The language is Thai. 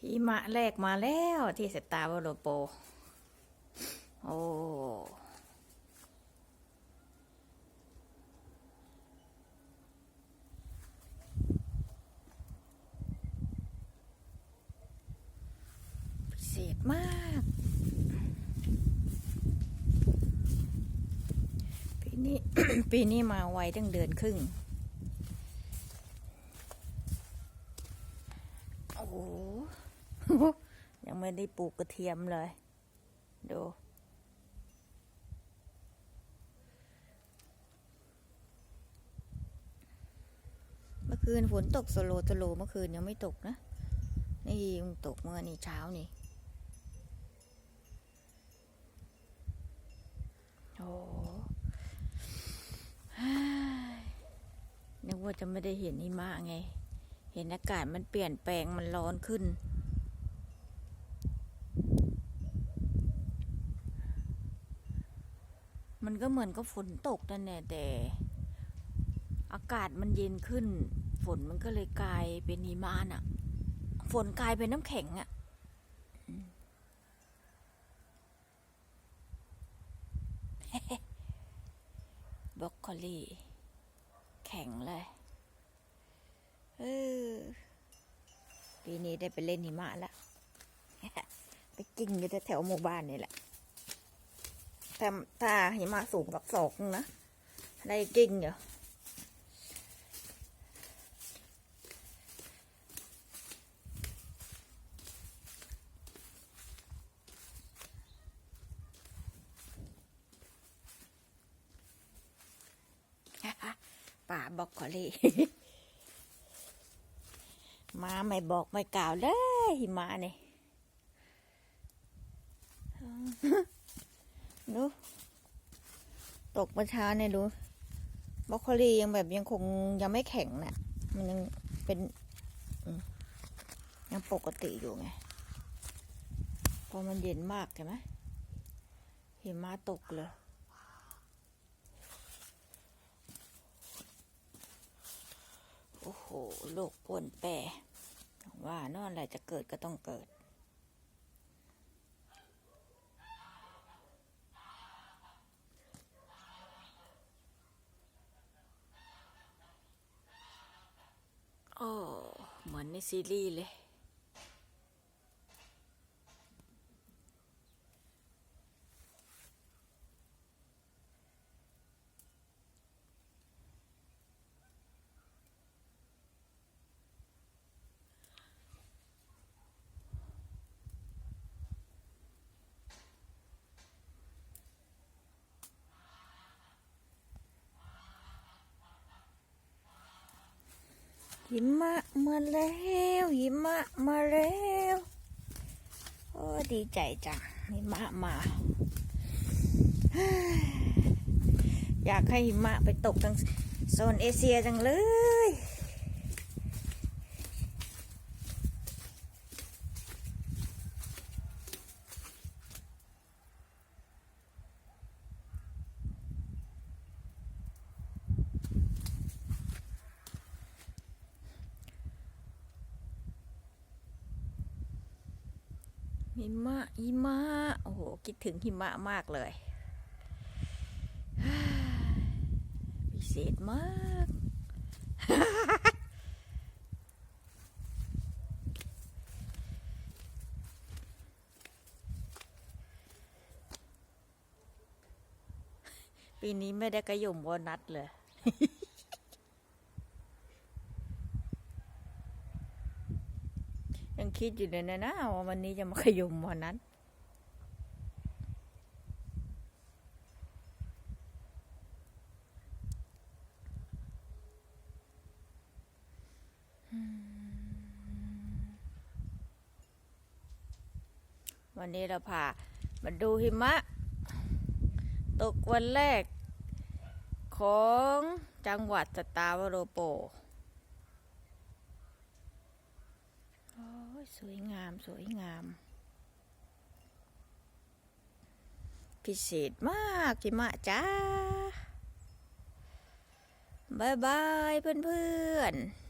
หิมะแรกมาแล้วที่สตาร์วโรโป โอ้พิเศษมาก ปีนี้ ปีนี้มาไวตั้งเดือนครึ่ง โอ้โห ยังไม่ได้ปลูกกระเทียมเลย ดู เมื่อคืนฝนตกสโลว์สโลเมื่อคืนยังไม่ตกนะ นี่มันตกเมื่อนี่เช้านี่ โอ้ยนึกว่าจะไม่ได้เห็นหิมะไง เห็นอากาศมันเปลี่ยนแปลงมันร้อนขึ้น มันก็เหมือนกับฝนตกนั่นแหละแต่อากาศมันเย็นขึ้น ฝนมันก็เลยกลายเป็นหิมะน่ะ ฝนกลายเป็นน้ำแข็งอะ่ะบรอกโคลีแข็งเลยเออปีนี้ได้ไปเล่นหิมะแล้วไปกิ้งอยู่แถวหมู่บ้านนี่แหละ ถ้าถ้าหิมะสูงกับศอกนึงนะได้กิ้งอยู่ป่าบอกขอเลยมาไม่บอกไม่กล่าวเลยหิมะนี่ ดูตกเมื่อเช้าเนี่ยดูบรอกโคลียังแบบยังคงยังไม่แข็งน่ะ มันยังเป็นยังปกติอยู่ไง พอมันเย็นมากใช่ไหมหิมะตกเลยโอ้โห โลกป่วนแปรว่า นอนอะไรจะเกิดก็ต้องเกิด โอ้ เหมือนในซีรีส์เลย หิมะมาแล้วหิมะมาแล้วโอ้ดีใจจังหิมะมา อยากให้หิมะไปตกทางโซนเอเชียจังเลย หิมะหิมะโอ้โหคิดถึงหิมะมากเลยพิเศษมาก ปีนี้ไม่ได้กระยมวอนัทเลย ยังคิดอยู่เลยนะนะว่าวันนี้จะมาขยุมวันนั้น วันนี้เราพามาดูหิมะ ตกวันแรกของจังหวัดสตาวโรโป โอ้ย สวยงามสวยงาม พิเศษมากหิมะจ้าบายบายเพื่อนๆ